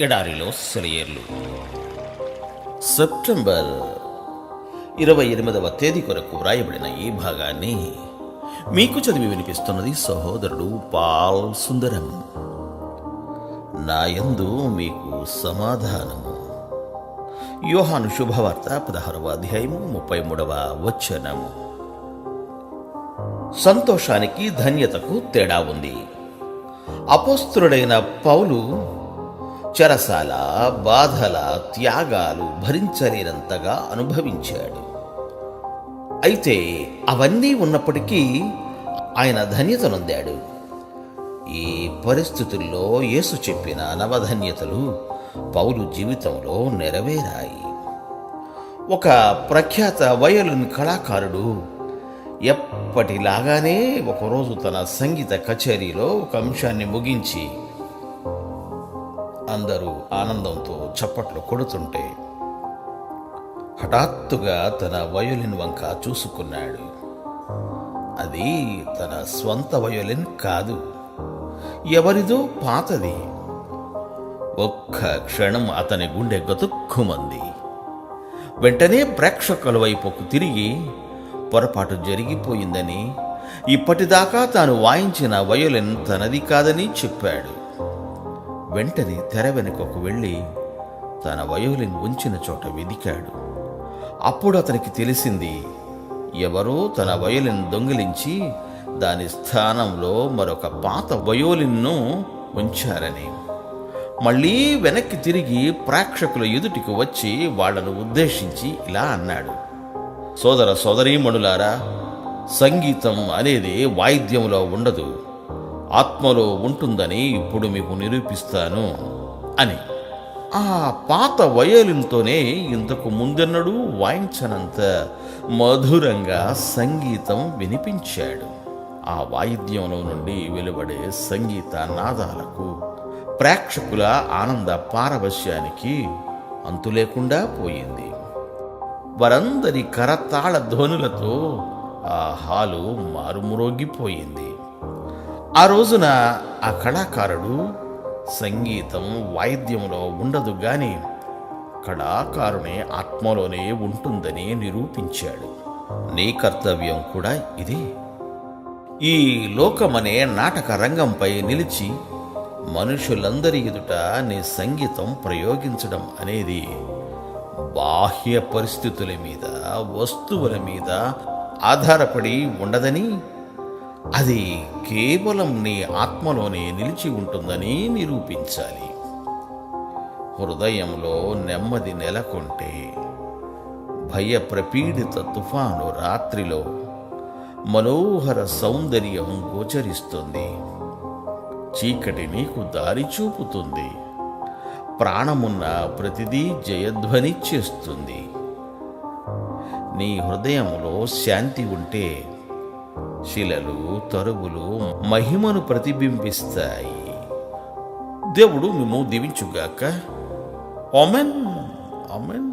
ఎడారిలో సెలయేర్లు. సెప్టెంబర్ ఇరవై ఎనిమిదవ తేదీ కొరకు వ్రాయబడిన ఈ భాగాన్ని మీకు చదివి వినిపిస్తున్నది సహోదరుడు పాల్ సుందరం. నాయందు మీకు సమాధానము. యోహాను శుభవార్త పదహారవ అధ్యాయము ముప్పై మూడవ వచనము. సంతోషానికి ధన్యతకు తేడా ఉంది. అపోస్తుడైన పౌలు చెరసాల బాధల త్యాగాలు భరించలేనంతగా అనుభవించాడు. అయితే అవన్నీ ఉన్నప్పటికీ ఆయన ధన్యత నొందాడు. ఈ పరిస్థితుల్లో యేసు చెప్పిన నవధన్యతలు పౌలు జీవితంలో నెరవేరాయి. ఒక ప్రఖ్యాత వయోలిన్ కళాకారుడు ఎప్పటిలాగానే ఒకరోజు తన సంగీత కచేరీలో ఒక అంశాన్ని ముగించి అందరూ ఆనందంతో చప్పట్లు కొడుతుంటే హఠాత్తుగా తన వయోలిన్ వంక చూసుకున్నాడు. అది తన స్వంత వయోలిన్ కాదు. ఎవరిదో పాతది. ఒక్క క్షణం అతని గుండె గతుక్కుమంది. వెంటనే ప్రేక్షకుల వైపుకు తిరిగి పొరపాటు జరిగిపోయిందని ఇప్పటిదాకా తాను వాయించిన వయోలిన్ తనది కాదని చెప్పాడు. వెంటనే తెర వెనుకకు వెళ్ళి తన వయోలిన్ ఉంచిన చోట వెదికాడు. అప్పుడు అతనికి తెలిసింది ఎవరో తన వయోలిన్ దొంగిలించి దాని స్థానంలో మరొక పాత వయోలిన్ను ఉంచారని. మళ్ళీ వెనక్కి తిరిగి ప్రేక్షకుల ఎదుటికి వచ్చి వాళ్ళను ఉద్దేశించి ఇలా అన్నాడు. సోదర సోదరీమణులారా సంగీతం అనేది వాయిద్యంలో ఉండదు. ఆత్మలో ఉంటుందని ఇప్పుడు మీకు నిరూపిస్తాను అని. ఆ పాత వయోలిన్తోనే ఇంతకు ముందెన్నడూ వాయించనంత మధురంగా సంగీతం వినిపించాడు. ఆ వాయిద్యంలో నుండి వెలువడే సంగీత నాదాలకు ప్రేక్షకుల ఆనంద పారవశ్యానికి అంతు లేకుండా పోయింది. వారందరి కరతాళ ధ్వనులతో ఆ హాలు మారుమురోగిపోయింది. ఆ రోజున ఆ కళాకారుడు సంగీతం వాయిద్యంలో ఉండదు గాని కళాకారుని ఆత్మలోనే ఉంటుందని నిరూపించాడు. నీ కర్తవ్యం కూడా ఇదే. ఈ లోకమనే నాటక రంగంపై నిలిచి మనుషులందరి ఎదుట నీ సంగీతం ప్రయోగించడం అనేది బాహ్య పరిస్థితుల మీద వస్తువుల మీద ఆధారపడి ఉండదని అది కేవలం నీ ఆత్మలోనే నిలిచి ఉంటుందని నిరూపించాలి. హృదయంలో నెమ్మది నెలకొంటే భయ ప్రపీడిత తుఫాను రాత్రిలో మనోహర సౌందర్యం గోచరిస్తుంది. చీకటి నీకు దారి చూపుతుంది. ప్రాణమున్న ప్రతిదీ జయధ్వని చేస్తుంది. నీ హృదయంలో శాంతి ఉంటే శిలలు తరువులు మహిమను ప్రతిబింబిస్తాయి. దేవుడు మేము దీవించుగాక. ఆమెన్. ఆమెన్.